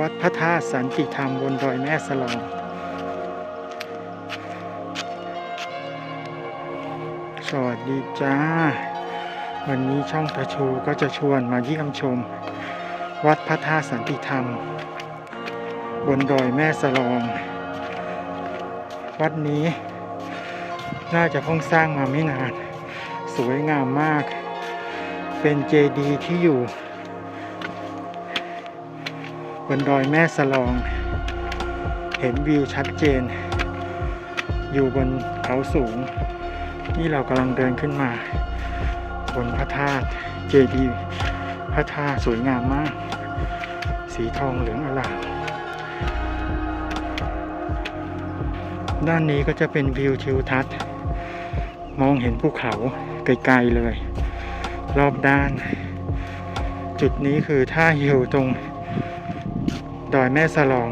วัดพระธาตุสันติธรรมบนดอยแม่สลองสวัสดีจ้า วันนี้ช่องประชูก็จะชวนมาเยี่ยมชม วัดพระธาตุสันติธรรม บนดอยแม่สลอง วัดนี้ น่าจะเพิ่งสร้างมาไม่นาน สวยงามมาก เป็นเจดีย์ที่อยู่ บนดอยแม่สลอง เห็นวิวชัดเจน อยู่บนเขาสูง นี่เรากำลังเดินขึ้นมา บนพระธาตุเจดีย์พระธาตุสวยงามมาก สีทองเหลืองอลาม ด้านนี้ก็จะเป็นวิวทิวทัศน์ มองเห็นภูเขาไกลๆเลย รอบด้าน จุดนี้คือถ้าอยู่ตรงดอยแม่สลอง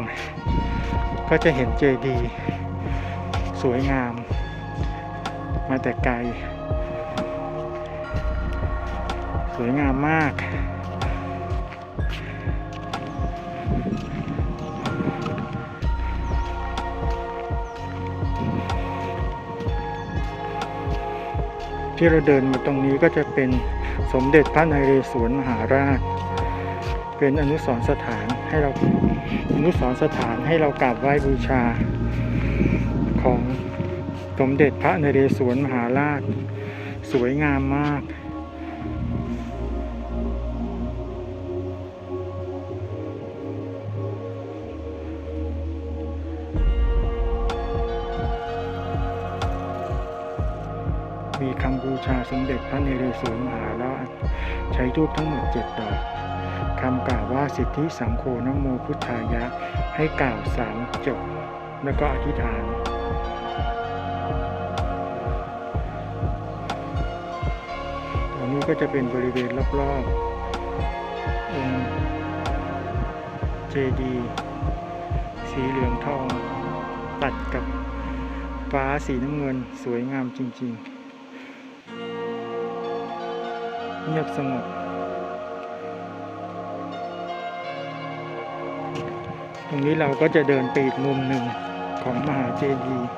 ก็จะเห็นเจดีย์สวยงาม มาแต่ไกล สวยงามมาก ที่เราเดินมาตรงนี้ก็จะเป็นสมเด็จพระนเรศวรมหาราช เป็นอนุสรสถานให้เราอนุสรสถานให้เรากราบไหว้บูชา ของสมเด็จพระนเรศวรมหาราช สวยงามมาก คำบูชาสมเด็จพระนเรศวรมหาราชใช้ทูปทั้งหมดเจ็ดดอกคำกล่าวว่าสิทธิสังโฆนโมพุทธายะให้กล่าวสามจบ แล้วก็อธิษฐานตรงนี้ก็จะเป็นบริเวณรอบๆองค์เจดีสีเหลืองทอง ตัดกับฟ้าสีน้ำเงินสวยงามจริง ๆ เงียบสงบตรงนี้เราก็จะเดินไปอีกมุมหนึ่งของมหาเจดีย์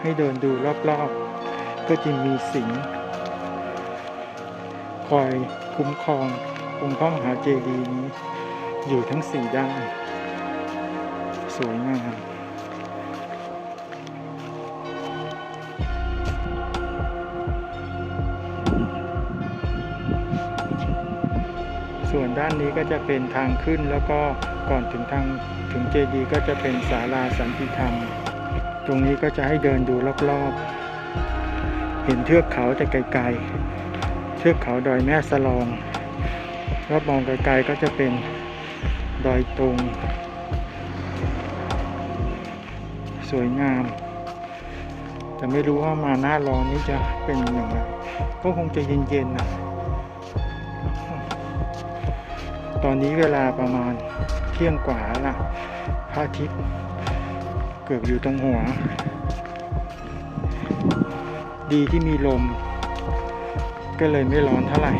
ให้เดินดูรอบๆ ก็จะมีสิงห์คอยคุ้มครององค์พระมหาเจดีย์นี้อยู่ทั้งสี่ด้าน สวยงาม ส่วนด้านนี้ก็จะเป็นทางขึ้นแล้วก็ก่อนถึงทางถึงเจดีย์ก็จะเป็นศาลาสันติธรรม ตรงนี้ก็จะให้เดินดูรอบๆ เห็นเทือกเขาแต่ไกลๆ เทือกเขาดอยแม่สลองรอบมองไกลๆก็จะเป็นดอยตุงสวยงาม แต่ไม่รู้ว่ามาหน้าร้อนนี่จะเป็นอย่างไรก็คงจะเย็นๆนะ ตอนนี้เวลาประมาณเที่ยงกว่าแล้วล่ะพระอาทิตย์เกือบอยู่ตรงหัว ดีที่มีลม ก็เลยไม่ร้อนเท่าไหร่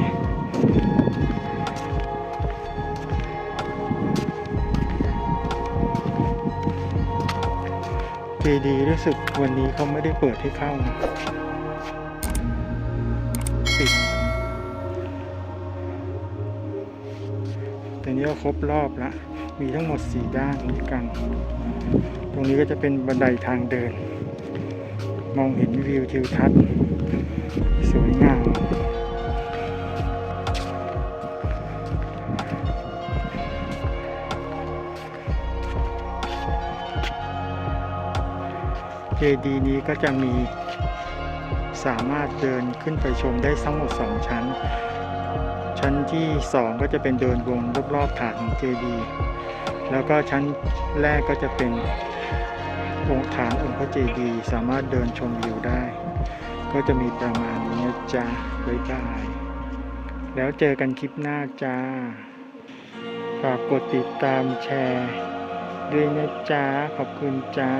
เจดีรู้สึกวันนี้เขาไม่ได้เปิดให้เข้านะปิด แต่นี้ก็ครบรอบละมีทั้งหมด 4 ด้านด้วยกัน ตรงนี้ก็จะเป็นบันไดทางเดิน มองเห็นวิวทิวทัศน์สวยงามเจดีย์นี้ก็จะมีสามารถเดินขึ้นไปชมได้ทั้งหมด 2 ชั้น ชั้นที่ 2 ก็จะเป็นเดินวงรอบๆฐานของเจดีย์แล้วก็ชั้นแรกก็จะเป็นองค์ฐานองค์พระเจดีย์สามารถเดินชมวิวได้ ก็จะมีประมาณนี้นะจ้าบ๊ายบาย แล้วเจอกันคลิปหน้าจ้าฝากกดติดตามแชร์ด้วยนะจ้าขอบคุณจ้า